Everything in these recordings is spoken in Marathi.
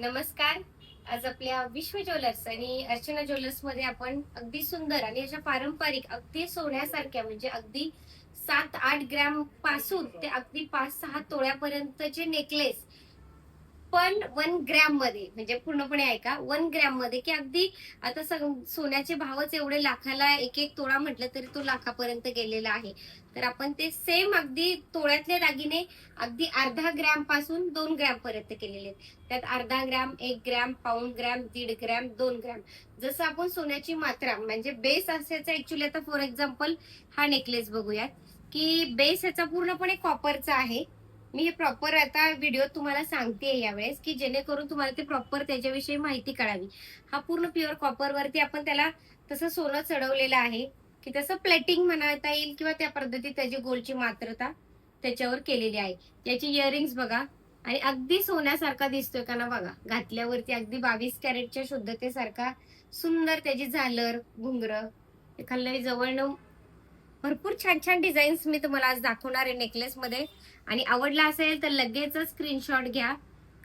नमस्कार. आज आपल्या विश्व ज्वेलर्स आणि अर्चना ज्वेलर्समध्ये आपण अगदी सुंदर आणि अशा पारंपरिक अगदी सोन्यासारख्या म्हणजे अगदी सात आठ ग्रॅमपासून ते अगदी पाच सहा तोळ्यापर्यंतचे नेकलेस पण वन ग्रॅममध्ये म्हणजे पूर्णपणे ऐका वन ग्रॅममध्ये की अगदी आता सोन्याचे भावच एवढे लाखाला एक एक तोळा म्हटलं तरी तो लाखापर्यंत गेलेला आहे. तर आपण ते सेम अगदी तोळ्यातले दागिने अगदी अर्धा ग्रॅमपासून दोन ग्रॅम पर्यंत केलेले आहेत. त्यात अर्धा ग्रॅम एक ग्रॅम पाऊण ग्रॅम दीड ग्रॅम दोन ग्रॅम जसं आपण सोन्याची मात्रा म्हणजे बेस असायचा ऍक्च्युली आता फॉर एक्झाम्पल हा नेकलेस बघूयात की बेस याचा पूर्णपणे कॉपरचा आहे. मी हे प्रॉपर आता व्हिडिओ तुम्हाला सांगते यावेळेस की जेणेकरून तुम्हाला ते प्रॉपर त्याच्याविषयी माहिती कळावी. हा पूर्ण प्युअर कॉपर वरती आपण त्याला तसं सोनं चढवलेलं आहे की तसं प्लेटिंग म्हणता येईल किंवा त्या पद्धतीत त्याची गोलची मात्रता त्याच्यावर केलेली आहे. याची इयरिंग्स बघा आणि अगदी सोन्यासारखा दिसतोय का ना बघा. घातल्यावरती अगदी बावीस कॅरेटच्या शुद्धतेसारखा सुंदर त्याची झालर घुंगर. एखाद्या जवळनं भरपूर छान छान डिझाईन्स मी तुम्हाला आज दाखवणार आहे नेकलेसमध्ये. आणि आवडला असेल तर लगेच स्क्रीनशॉट घ्या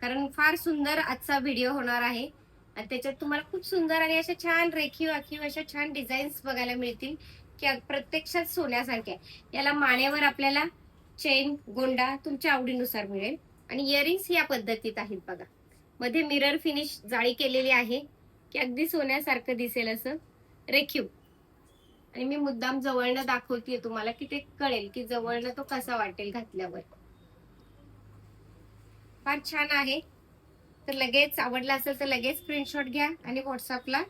कारण फार सुंदर आजचा व्हिडिओ होणार आहे. आणि त्याच्यात तुम्हाला खूप सुंदर आणि अशा छान रेखीव आखीव अशा छान डिझाईन्स बघायला मिळतील. की प्रत्यक्षात सोन्यासारख्या. याला माण्यावर आपल्याला चेन गोंडा तुमच्या आवडीनुसार मिळेल. आणि इयरिंग्स या पद्धतीत आहेत बघा. मध्ये मिरर फिनिश जाळी केलेली आहे की अगदी सोन्यासारखं दिसेल असं. रेखीव. आणि मी मुद्दाम जवळनं दाखवते तुम्हाला की ते कळेल की जवळनं तो कसा वाटेल घातल्यावर. फार छान आहे. तर लगेच आवडला असेल तर लगेच स्क्रीनशॉट घ्या आणि व्हॉट्सअपला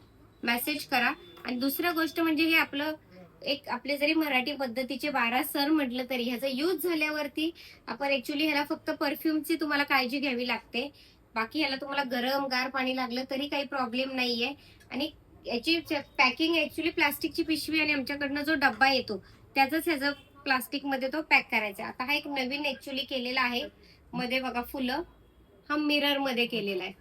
मेसेज करा. आणि दुसरं गोष्ट म्हणजे हे आपलं एक आपले जरी मराठी पद्धतीचे बारा सर म्हटलं तरी ह्याचा यूज झाल्यावरती आपण ऍक्च्युली ह्याला फक्त परफ्यूमची तुम्हाला काळजी घ्यावी लागते. बाकी ह्याला तुम्हाला गरम गार पाणी लागलं तरी काही प्रॉब्लेम नाहीये. आणि याची पॅकिंग ऍक्च्युली प्लास्टिकची पिशवी आणि आमच्याकडनं जो डब्बा येतो त्याचाच ह्याचं प्लास्टिकमध्ये तो पॅक करायचा. आता हा एक नवीन ऍक्च्युली केलेला आहे. मध्ये बघा फुलं. हा मिररमध्ये केलेला आहे.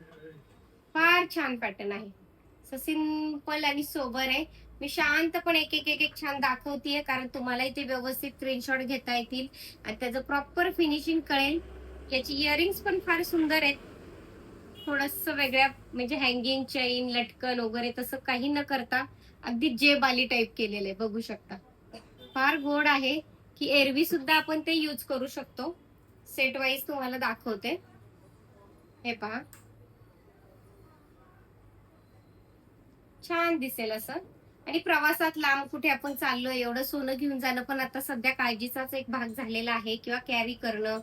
फार छान पॅटर्न आहे. सिंपल आणि सोबर आहे. मी शांतपणे एक एक एक एक छान दाखवतीये कारण तुम्हालाही ते व्यवस्थित स्क्रीनशॉट घेता येतील. आणि त्याचं प्रॉपर फिनिशिंग कळेल. याची इयरिंग्स पण फार सुंदर आहेत. थोडस वेगळ्या म्हणजे हँगिंग चैन लटकन वगैरे तसं काही न करता अगदी जे बाली टाईप केलेलं आहे बघू शकता. फार गोड आहे की एरवी सुद्धा आपण ते यूज करू शकतो. सेट वाईज तुम्हाला दाखवते. हे पहा. छान दिसेल असं. आणि प्रवासात लांब कुठे आपण चाललोय एवढं सोनं घेऊन जाणं पण आता सध्या काळजीचाच एक भाग झालेला आहे. किंवा कॅरी करणं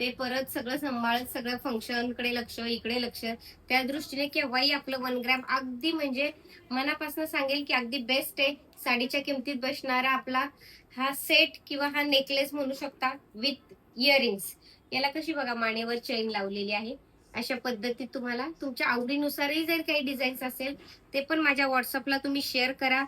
ते परत सगळं सांभाळत सगळं फंक्शनकडे लक्ष इकडे लक्ष त्या दृष्टीने केव्हाही आपलं वन ग्रॅम अगदी म्हणजे मनापासून सांगेल की अगदी बेस्ट आहे. साडीच्या किमतीत बसणारा आपला हा सेट किंवा हा नेकलेस म्हणू शकता विथ इयरिंग्स याला कशी बघा मानेवर चेन लावलेली आहे. अशा पद्धतीत तुम्हाला तुमच्या आवडीनुसारही जर काही डिझाईन्स असेल ते पण माझ्या व्हॉट्सअपला तुम्ही शेअर करा.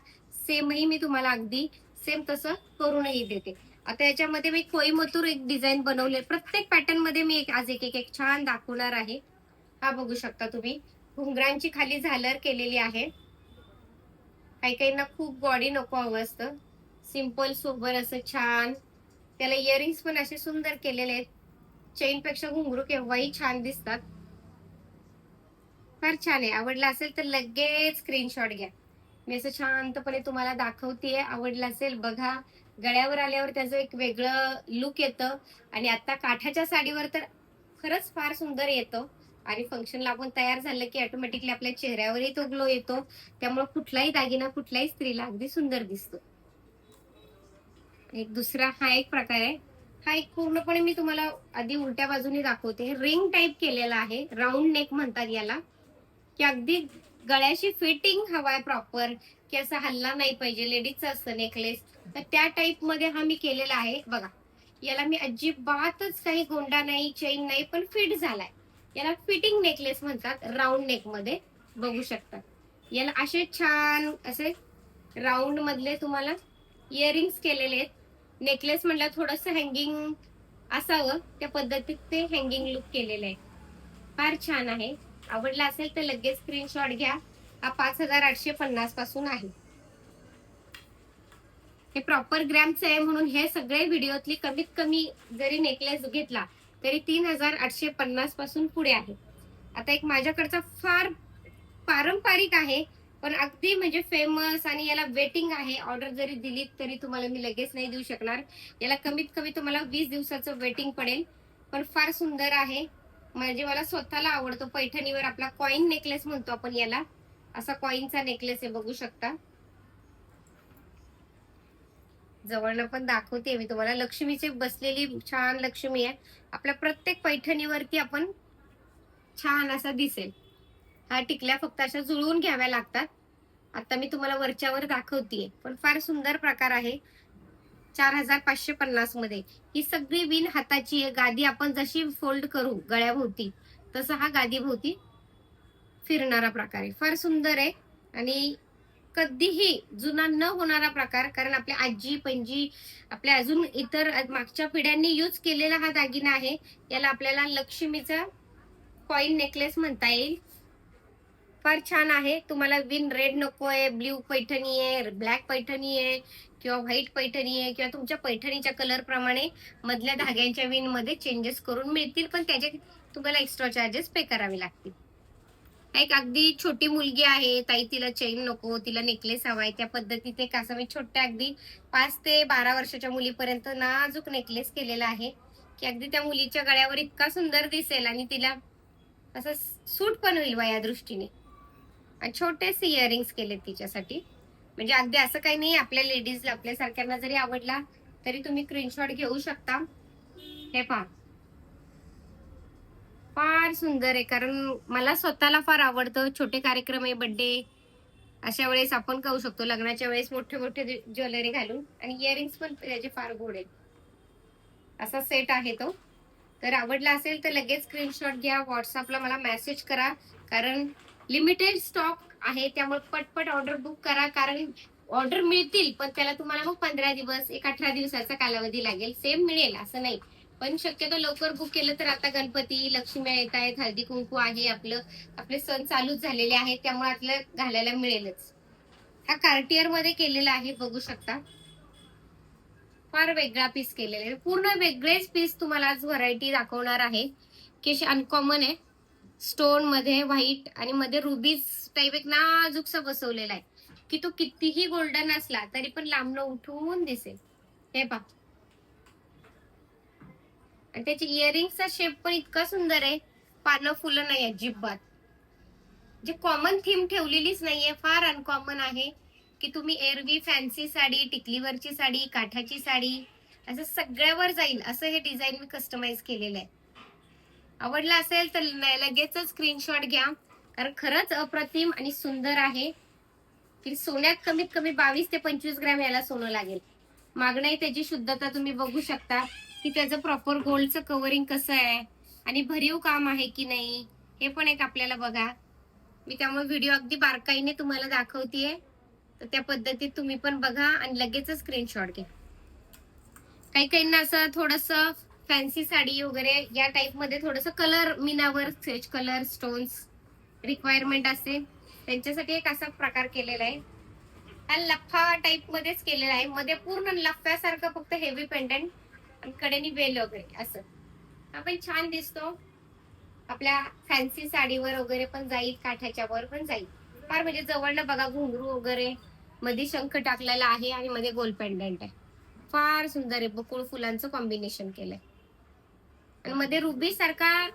सेमही मी तुम्हाला अगदी सेम तसं करूनही देते. आता याच्यामध्ये मी कोईमतूर एक डिझाईन बनवले. प्रत्येक पॅटर्नमध्ये मी एक आज एक एक एक छान दाखवणार आहे. हा बघू शकता तुम्ही. घुंगरांची खाली झालर केलेली आहे. काही काहींना खूप बॉडी नको हवं असतं. सिंपल सोबर असं छान. त्याला इयरिंग्स पण असे सुंदर केलेले आहेत. चेन पेक्षा घुंगरू केव्हाही छान दिसतात. फार छान आहे. आवडला असेल तर लगेच स्क्रीनशॉट घ्या. मी असं शांतपणे तुम्हाला दाखवतेय. आवडलं असेल बघा. गळ्यावर आल्यावर त्याचं एक वेगळं लुक येतं. आणि आता काठाच्या साडीवर तर खरंच फार सुंदर येतं. आणि फंक्शनला आपण तयार झालं की ऑटोमॅटिकली आपल्या चेहऱ्यावरही तो ग्लो येतो. त्यामुळे कुठलाही दागिना कुठल्याही स्त्रीला अगदी सुंदर दिसतो. एक दुसरा हा एक प्रकार आहे. हा एक पूर्णपणे मी तुम्हाला आधी उलट्या बाजूने दाखवते. रिंग टाईप केलेला आहे. राऊंड नेक म्हणतात याला. की अगदी गळ्याशी फिटिंग हवाय प्रॉपर की असा हल्ला नाही पाहिजे लेडीजचं असतं नेकलेस तर त्या टाइपमध्ये हा मी केलेला आहे. बघा याला मी अजिबातच काही गोंडा नाही चेन नाही पण फिट झालाय. याला फिटिंग नेकलेस म्हणतात राऊंड नेकमध्ये. बघू शकता. याला असे छान असे राऊंड मधले तुम्हाला इयरिंग्स केलेले आहेत. नेकलेस म्हटलं थोडस हँगिंग असावं. त्या पद्धतीत ते हँगिंग लुक केलेलं आहे. फार छान आहे. आवडला असेल तर लगेच स्क्रीनशॉट घ्या. हा पाच हजार आठशे पन्नासपासून आहे. हे प्रॉपर ग्रॅमचं आहे म्हणून हे सगळे व्हिडिओतली कमीत कमी जरी नेकलेस घेतला तरी तीन हजार आठशे पन्नासपासून पुढे आहे. आता एक माझ्याकडचा फार पारंपरिक आहे पण अगदी म्हणजे फेमस आणि याला वेटिंग आहे. ऑर्डर जरी दिली तरी तुम्हाला मी लगेच नाही देऊ शकणार. याला कमीत कमी तुम्हाला वीस दिवसाचं वेटिंग पडेल. पण फार सुंदर आहे. म्हणजे मला स्वतःला आवडतो. पैठणीवर आपला कॉइन नेकलेस म्हणतो आपण याला. असा कॉइनचा नेकलेस आहे बघू शकता. जवळनं पण दाखवते मी तुम्हाला. लक्ष्मीची बसलेली छान लक्ष्मी आहे. आपल्या प्रत्येक पैठणीवरती आपण छान असा दिसेल. हा टिकल्या फक्त अशा जुळवून घ्याव्या लागतात. आता मी तुम्हाला वरच्यावर दाखवतीये. पण फार सुंदर प्रकार आहे. चार हजार पाचशे पन्नासमध्ये. ही सगळी विण हाताची आहे. गादी आपण जशी फोल्ड करू गळ्याभोवती तसं हा गादीभोवती फिरणारा प्रकार आहे. फार सुंदर आहे. आणि कधीही जुना न होणारा प्रकार कारण आपल्या आजी पणजी आपल्या अजून इतर मागच्या पिढ्यांनी यूज केलेला हा दागिना आहे. याला आपल्याला लक्ष्मीचा कॉईन नेकलेस म्हणता येईल. फार छान आहे. तुम्हाला विन रेड नको आहे ब्ल्यू पैठणी आहे ब्लॅक पैठणी आहे किंवा व्हाईट पैठणी आहे किंवा तुमच्या पैठणीच्या कलर प्रमाणे मधल्या धाग्यांच्या विनमध्ये चेंजेस करून मिळतील पण त्याचे तुम्हाला एक्स्ट्रा चार्जेस पे करावे लागतील. एक अगदी छोटी मुलगी आहे ताई तिला चेन नको तिला नेकलेस हवाय त्या पद्धतीने एक मी छोट्या अगदी पाच ते बारा वर्षाच्या मुलीपर्यंत नाजूक नेकलेस केलेला आहे. की अगदी त्या मुलीच्या गळ्यावर इतका सुंदर दिसेल आणि तिला असं सूट पण होईल बा या दृष्टीने. छोटेसे इयरिंग्स केले तिच्यासाठी. म्हणजे अगदी असं काही नाही आपल्या लेडीजला आपल्या सारख्यांना जरी आवडला तरी तुम्ही स्क्रीनशॉट घेऊ शकता. हे पहा. फार सुंदर आहे कारण मला स्वतःला फार आवडतं. छोटे कार्यक्रम आहे बड्डे अशा वेळेस आपण करू शकतो. लग्नाच्या वेळेस मोठे मोठे ज्वेलरी घालून. आणि इयरिंग्स पण त्याचे फार गोड आहेत. असा सेट आहे तो. तर आवडला असेल तर लगेच स्क्रीनशॉट घ्या. व्हॉट्सअपला मला मेसेज करा. कारण लिमिटेड स्टॉक आहे त्यामुळे पटपट ऑर्डर बुक करा कारण ऑर्डर मिळतील पण त्याला तुम्हाला मग पंधरा दिवस एक अठरा दिवसाचा कालावधी लागेल सेम मिळेल असं नाही. पण शक्यतो लवकर बुक केलं तर आता गणपती लक्ष्मी येत आहेत हळदी कुंकू आहे आपलं आपले सण चालूच झालेले आहेत त्यामुळे आपलं घालायला मिळेलच. हा कार्टियरमध्ये केलेला आहे बघू शकता. फार वेगळा पीस केलेला आहे. पूर्ण वेगळेच पीस तुम्हाला आज व्हरायटी दाखवणार आहे. की अनकॉमन आहे. स्टोनमध्ये व्हाईट आणि मध्ये रुबीज टाईप एक नाजूकसा बसवलेला आहे. की तो कितीही गोल्डन असला तरी पण लांबनं उठून दिसेल. हे पा आणि त्याची इयरिंगचा शेप पण इतका सुंदर आहे. पानं फुलं नाही अजिबात. जे कॉमन थीम ठेवलेलीच नाहीये. फार अनकॉमन आहे की तुम्ही एरवी फॅन्सी साडी टिकलीवरची साडी काठाची साडी असं सगळ्यावर जाईल. असं हे डिझाईन मी कस्टमाइज केलेलं आहे. आवडला असेल तर लगेचच स्क्रीनशॉट घ्या. कारण खरंच अप्रतिम आणि सुंदर आहे. की सोन्यात कमीत कमी बावीस ते पंचवीस ग्रॅम याला सोनं लागेल. मागणंही त्याची शुद्धता तुम्ही बघू शकता. की त्याचं प्रॉपर गोल्डचं कव्हरिंग कसं आहे? आणि भरीव काम आहे की नाही? हे पण एक आपल्याला बघा. मी त्यामुळे व्हिडिओ अगदी बारकाईने तुम्हाला दाखवतीये. तर त्या पद्धतीत तुम्ही पण बघा आणि लगेचच स्क्रीनशॉट घ्या. काही काहींना असं थोडस फॅन्सी साडी वगैरे या टाईपमध्ये थोडस कलर मिनावर सेच कलर स्टोन्स रिक्वायरमेंट असते त्यांच्यासाठी एक असा प्रकार केलेला आहे. हा लफ्फा टाईप मध्येच केलेला आहे. मध्ये पूर्ण लफ्फ्यासारखं फक्त हेवी पेंडंट आणि कडेनी वेल वगैरे असं. हा पण छान दिसतो. आपल्या फॅन्सी साडीवर वगैरे पण जाईल काठाच्या वर पण जाईल. फार म्हणजे जवळनं बघा घुंगरू वगैरे मध्ये शंख टाकलेला आहे आणि मध्ये गोल पेंडंट आहे. फार सुंदर आहे. बकुळ फुलांचं कॉम्बिनेशन केलंय. आणि मध्ये रुबी सारखा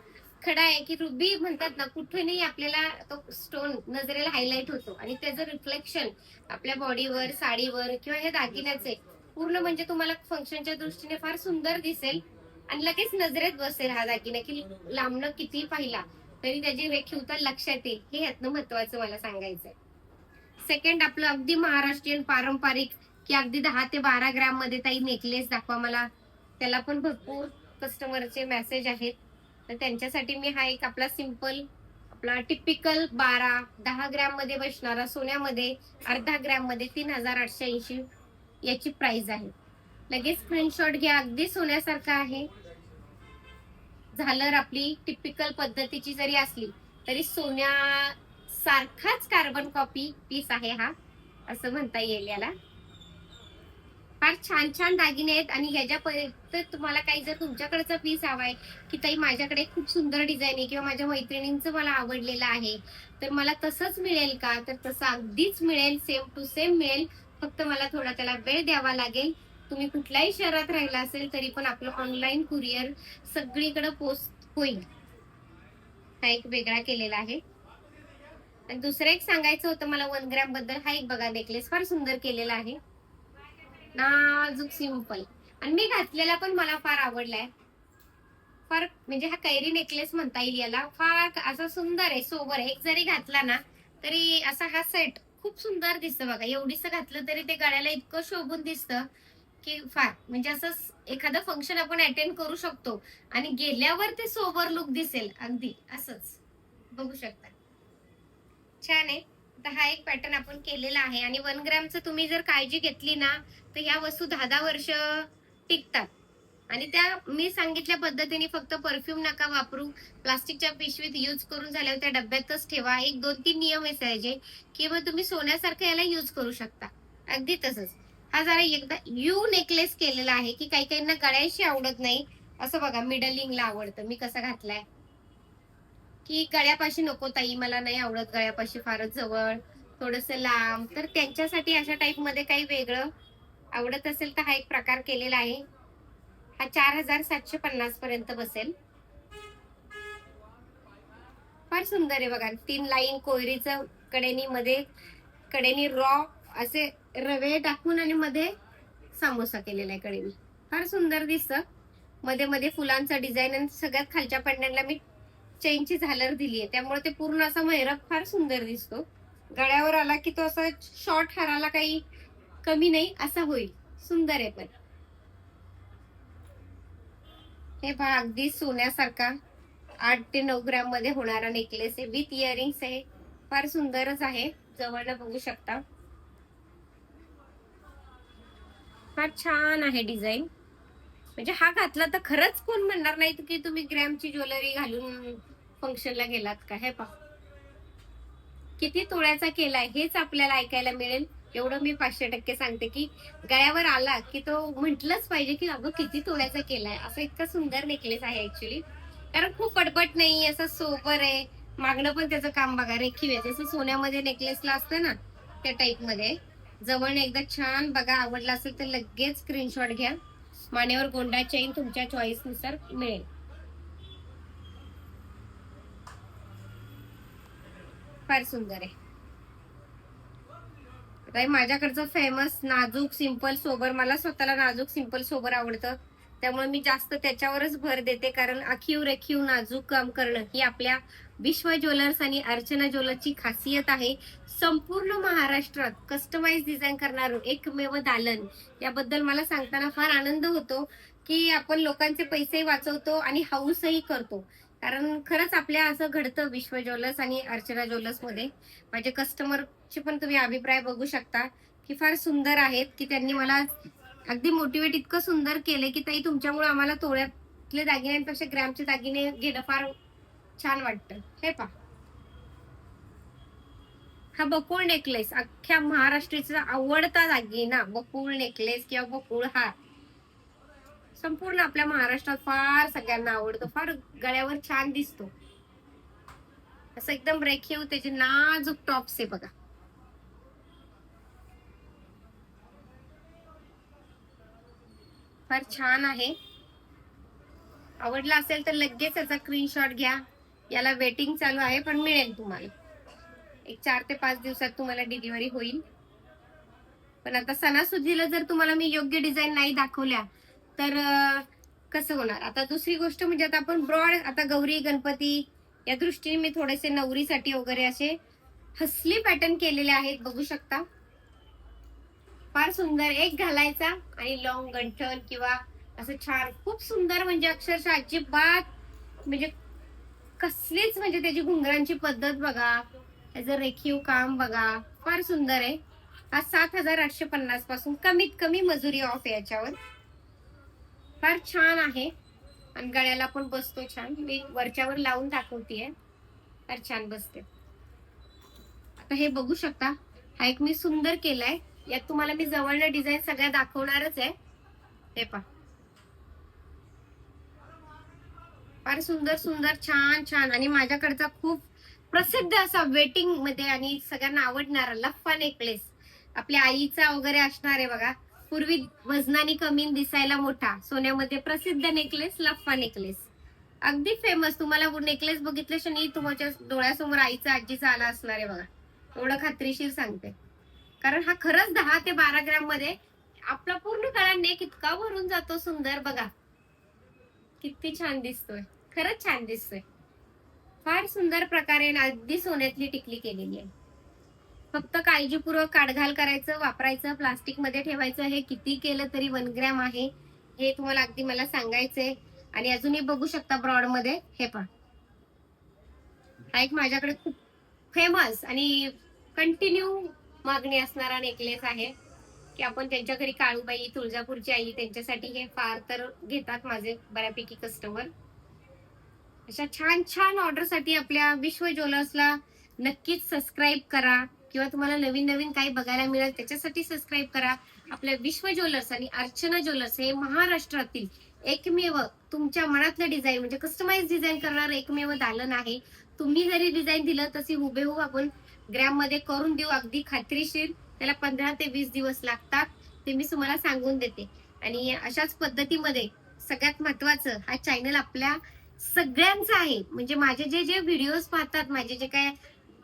खडा आहे की रुबी म्हणतात ना कुठूनही आपल्याला तो स्टोन नजरेला हायलाइट होतो. आणि त्याचं रिफ्लेक्शन आपल्या बॉडीवर साडीवर किंवा हे दागिन्याचे पूर्ण म्हणजे तुम्हाला फंक्शनच्या दृष्टीने फार सुंदर दिसेल. आणि लगेच नजरेत बसेल हा दागिना की लांबणं किती पाहिला तरी त्याची रेखीवता लक्षात येईल. हे यातनं महत्वाचं मला सांगायचंय. सेकंड आपलं अगदी महाराष्ट्रीयन पारंपरिक की अगदी दहा ते बारा ग्रॅममध्ये ताई नेकलेस दाखवा मला. त्याला पण भरपूर कस्टमरचे मेसेज आहेत. तर त्यांच्यासाठी मी हा एक आपला सिंपल आपला टिपिकल बारा दहा ग्रॅममध्ये बसणारा सोन्यामध्ये अर्धा ग्रॅममध्ये तीन हजार आठशे ऐंशी याची प्राइस आहे. लगेच स्क्रीनशॉट घ्या. अगदी सोन्यासारखा आहे. झालर आपली टिपिकल पद्धतीची जरी असली तरी सोन्या सारखाच कार्बन कॉपी पीस आहे हा असं म्हणता येईल याला. फार छान छान दागिने आहेत आणि ह्याच्यापर्यंत तुम्हाला काही जर तुमच्याकडचा पीस हवाय की ताई माझ्याकडे खूप सुंदर डिझाईन आहे किंवा माझ्या मैत्रिणींचं मला आवडलेलं आहे तर मला तसंच मिळेल का? तर तसं अगदीच मिळेल सेम टू सेम मिळेल. फक्त मला थोडा त्याला वेळ द्यावा लागेल. तुम्ही कुठल्याही शहरात राहिला असेल तरी पण आपलं ऑनलाईन कुरिअर सगळीकडे पोस्ट होईल. हा एक वेगळा केलेला आहे. आणि दुसरं एक सांगायचं होतं मला वन ग्रॅमबद्दल हा एक बघा नेकलेस फार सुंदर केलेला आहे. नाजूक सिंपल आणि मी घातलेला पण मला फार आवडलाय. फार म्हणजे हा कैरी नेकलेस म्हणता येईल याला. फार असा सुंदर आहे सोबर आहे. एक जरी घातला ना तरी असा हा सेट खूप सुंदर दिसतं बघा. एवढीच घातलं तरी ते गळ्याला इतकं शोभून दिसतं की फार. म्हणजे असं एखादं फंक्शन आपण अटेंड करू शकतो. आणि गेल्यावर ते सोबर लुक दिसेल. अगदी. असंच. बघू शकता. छान आहे. तर हा एक पॅटर्न आपण केलेला आहे. आणि वन ग्रॅमचं तुम्ही जर काळजी घेतली ना तर ह्या वस्तू दहा दहा वर्ष टिकतात. आणि त्या मी सांगितल्या पद्धतीने फक्त परफ्यूम नका वापरू. प्लास्टिकच्या पिशवीत यूज करून झाल्यावर त्या डब्यातच ठेवा. एक दोन तीन नियम असायचे की मग तुम्ही सोन्यासारखं याला यूज करू शकता. अगदी तसंच. हा जरा एकदा यू नेकलेस केलेला आहे की काही काहींना गळ्याशी आवडत नाही. असं बघा मिडलिंगला आवडतं. मी कसा घातलाय? की गळ्यापाशी नको ताई मला नाही आवडत गळ्यापाशी फारच जवळ थोडस लांब. तर त्यांच्यासाठी अशा टाइपमध्ये काही वेगळं आवडत असेल तर हा एक प्रकार केलेला आहे. हा चार हजार सातशे पन्नास पर्यंत बसेल. फार सुंदर आहे बघा तीन लाईन कोयरीचं कडेनी मध्ये कडेनी रॉ असे रवे टाकून आणि मध्ये सामोसा केलेला आहे कडेनी. फार सुंदर दिसतं. मध्ये मध्ये फुलांचा डिझाईन आणि सगळ्यात खालच्या पडण्याला मी चेनची झालर दिली आहे. त्यामुळे ते पूर्ण असा मैरप फार सुंदर दिसतो. गळ्यावर आला की तो असा शॉर्ट हाराला काही कमी नाही असा होईल. सुंदर आहे पण. हे पहा अगदी सोन्यासारखा आठ ते नऊ ग्रॅममध्ये होणारा नेकलेस आहे. विथ इयरिंग्स आहे. फार सुंदरच आहे. जवळ बघू शकता. फार छान आहे डिझाईन म्हणजे हा घातला तर खरंच कोण म्हणणार नाही की तुम्ही ग्रॅमची ज्वेलरी घालून फंक्शनला गेलात का? हे पहा. किती तोळ्याचा केलाय हेच आपल्याला ऐकायला मिळेल. एवढं मी पाचशे टक्के सांगते की गळ्यावर आला की तो म्हटलंच पाहिजे की अगं किती तोळ्याचा केलाय असं इतका सुंदर नेकलेस आहे ऍक्च्युली कारण खूप पटपट नाही असं सोबर आहे मागणं पण त्याचं काम बघा रेखीव आहे. जसं सोन्यामध्ये नेकलेसला असतं ना त्या टाईपमध्ये जवळ एकदा छान बघा आवडला असेल तर लगेच स्क्रीनशॉट घ्या. मानेवर गोंडा चेन तुमच्या चॉईसनुसार मिळेल. फार सुंदर आहे. आता माझ्याकडचं फेमस नाजूक सिंपल सोबर मला स्वतःला नाजूक सिंपल सोबर आवडतं. त्यामुळे मी जास्त त्याच्यावरच भर देते कारण आखीव रेखीव नाजूक काम करणं ही आपल्या विश्व ज्वेलर्स आणि अर्चना ज्वेलर्सची खासियत आहे. संपूर्ण महाराष्ट्रात कस्टमाइज डिझाईन करणार एकमेव दालन याबद्दल मला सांगताना फार आनंद होतो की आपण लोकांचे पैसे वाचवतो आणि हाऊसही करतो. कारण खरंच आपल्या असं घडतं विश्व ज्वेलर्स आणि अर्चना ज्वेलर्समध्ये. माझे कस्टमरचे पण तुम्ही अभिप्राय बघू शकता की फार सुंदर आहेत की त्यांनी मला अगदी मोटिवेट इतकं सुंदर केले की ताई तुमच्यामुळे आम्हाला तोळ्यातले दागिन्यांपेक्षा ग्रॅमचे दागिने घेणं फार छान वाटतं. हे पा हा बकुळ नेकलेस अख्ख्या महाराष्ट्राचा आवडता दागिना बकुळ नेकलेस किंवा बकुळ हार. संपूर्ण आपल्या महाराष्ट्रात फार सगळ्यांना आवडतो फार गळ्यावर छान दिसतो. असं एकदम रेखीव त्याचे नाजूक टॉप्स आहे बघा. फार छान आहे. आवडला असेल तर लगेच याचा स्क्रीनशॉट घ्या. याला वेटिंग चालू आहे पण मिळेल तुम्हाला. एक चार ते पाच दिवसात तुम्हाला डिलिव्हरी होईल. पण आता सणासुदीला जर तुम्हाला मी योग्य डिझाईन नाही दाखवल्या तर कसं होणार? आता दुसरी गोष्ट म्हणजे आता आपण ब्रॉड आता गौरी गणपती या दृष्टीने मी थोडेसे नवरीसाठी वगैरे असे हसली पॅटर्न केलेले आहेत बघू शकता. फार सुंदर एक घालायचा आणि लॉंग गंठन किंवा असं छान खूप सुंदर म्हणजे अक्षरशः अजिबात म्हणजे कसलीच म्हणजे त्याची घुंगरांची पद्धत बघा त्याचं रेखीव काम बघा फार सुंदर आहे. हा सात हजार आठशे पन्नासपासून कमीत कमी मजुरी ऑफ याच्यावर. फार छान आहे. आणि गळ्याला पण बसतो छान. मी वरच्यावर लावून दाखवतीये. फार छान बसते. आता हे बघू शकता. हा एक मी सुंदर केलाय. यात तुम्हाला मी जवळनं डिझाईन सगळ्या दाखवणारच आहे. हे पहा. फार सुंदर सुंदर छान छान. आणि माझ्याकडचा खूप प्रसिद्ध असा वेटिंगमध्ये आणि सगळ्यांना आवडणारा लफ्फा नेकलेस आपल्या आईचा वगैरे असणार आहे बघा. पूर्वी वजनाने कमी दिसायला मोठा. सोन्यामध्ये प्रसिद्ध नेकलेस लफ्फा नेकलेस अगदी फेमस तुम्हाला नेकलेस बघितल्या क्षणी तुमच्या डोळ्यासमोर आईचा आजीचा आला असणार आहे बघा. एवढं खात्रीशीर सांगते. कारण हा खरंच दहा ते बारा ग्राममध्ये आपला पूर्ण काळा नेक इतका भरून जातो सुंदर बघा. किती छान दिसतोय. खरंच छान दिसतोय. फार सुंदर प्रकारे अगदी सोन्यातली टिकली केलेली आहे. फक्त काळजीपूर्वक काढघाल करायचं वापरायचं प्लास्टिकमध्ये ठेवायचं हे किती केलं तरी वन ग्रॅम आहे हे तुम्हाला अगदी मला सांगायचंय. आणि अजूनही बघू शकता ब्रॉडमध्ये हे पण हा एक माझ्याकडे खूप फेमस आणि कंटिन्यू मागणी असणारा नेकलेस आहे. की आपण त्यांच्या घरी काळूबाई तुळजापूरची आई त्यांच्यासाठी हे फार तर घेतात माझे बऱ्यापैकी कस्टमर अशा छान छान ऑर्डरसाठी आपल्या विश्व ज्वेलर्सला नक्कीच सबस्क्राईब करा. किंवा तुम्हाला नवीन नवीन काही बघायला मिळेल त्याच्यासाठी सबस्क्राईब करा. आपल्या विश्व ज्वेलर्स आणि अर्चना ज्वेलर्स हे महाराष्ट्रातील एकमेव तुमच्या मनातलं डिझाईन म्हणजे कस्टमाइज डिझाईन करणार एकमेव दालन आहे. तुम्ही जरी डिझाईन दिलं तशी हुबेहूब आपण ग्रॅममध्ये करून देऊ. अगदी खात्रीशीर. त्याला पंधरा ते वीस दिवस लागतात. ते मी तुम्हाला सांगून देते. आणि अशाच पद्धतीमध्ये सगळ्यात महत्वाचं हा चॅनल आपल्या सगळ्यांचा आहे. म्हणजे माझे जे जे व्हिडिओज पाहतात माझे जे काय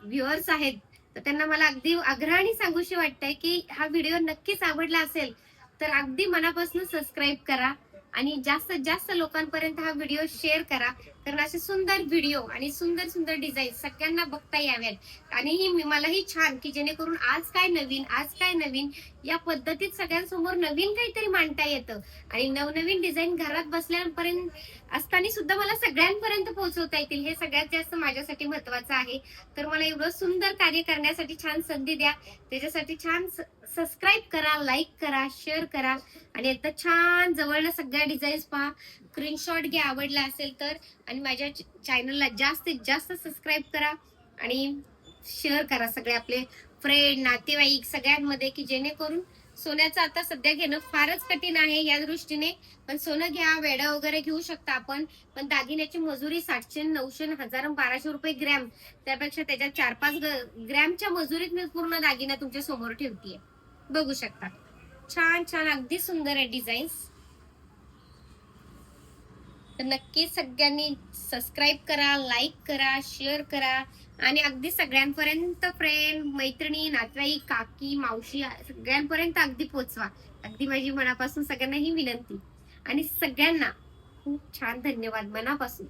व्ह्युअर्स आहेत तर त्यांना मला अगदी आग्रहाने सांगूशी वाटतंय की हा व्हिडिओ नक्कीच आवडला असेल तर अगदी मनापासून सबस्क्राईब करा. आणि जास्तीत जास्त लोकांपर्यंत हा व्हिडिओ शेअर करा. कारण असे सुंदर व्हिडिओ आणि सुंदर सुंदर डिझाईन सगळ्यांना बघता याव्यात आणि ही मी- मलाही छान की जेणेकरून आज काय नवीन आज काय नवीन या पद्धतीत सगळ्यांसमोर नवीन काहीतरी मांडता येतं. आणि नवनवीन डिझाईन घरात बसल्यापर्यंत असताना सुद्धा मला सगळ्यांपर्यंत पोहोचवता येतील. हे सगळ्यात जास्त माझ्यासाठी महत्वाचं आहे. तर मला एवढं सुंदर कार्य करण्यासाठी छान संधी द्या. त्याच्यासाठी छान सबस्क्राईब करा लाईक करा शेअर करा. आणि आता छान जवळनं सगळ्या डिझाईन्स पहा. स्क्रीनशॉट घ्या आवडला असेल तर. आणि माझ्या चॅनलला जास्तीत जास्त सबस्क्राईब करा. आणि शेअर करा सगळे आपले फ्रेंड नातेवाईक सगळ्यांमध्ये की जेणेकरून सोन्याचं आता सध्या घेणं फारच कठीण आहे या दृष्टीने. पण सोनं घ्या वेडा वगैरे घेऊ शकता आपण. पण दागिन्याची मजुरी सातशे नऊशे हजार बाराशे रुपये ग्रॅम. त्यापेक्षा त्याच्या चार पाच ग- ग्रॅमच्या मजुरीत मी पूर्ण दागिना तुमच्यासमोर ठेवतीये. बघू शकता. छान छान अगदी सुंदर आहे डिझाईन्स तर नक्की सगळ्यांनी सबस्क्राईब करा लाईक करा शेअर करा. आणि अगदी सगळ्यांपर्यंत फ्रेंड मैत्रिणी नातवाई काकी मावशी सगळ्यांपर्यंत अगदी पोचवा अगदी माझी मनापासून सगळ्यांना ही विनंती. आणि सगळ्यांना खूप छान धन्यवाद मनापासून.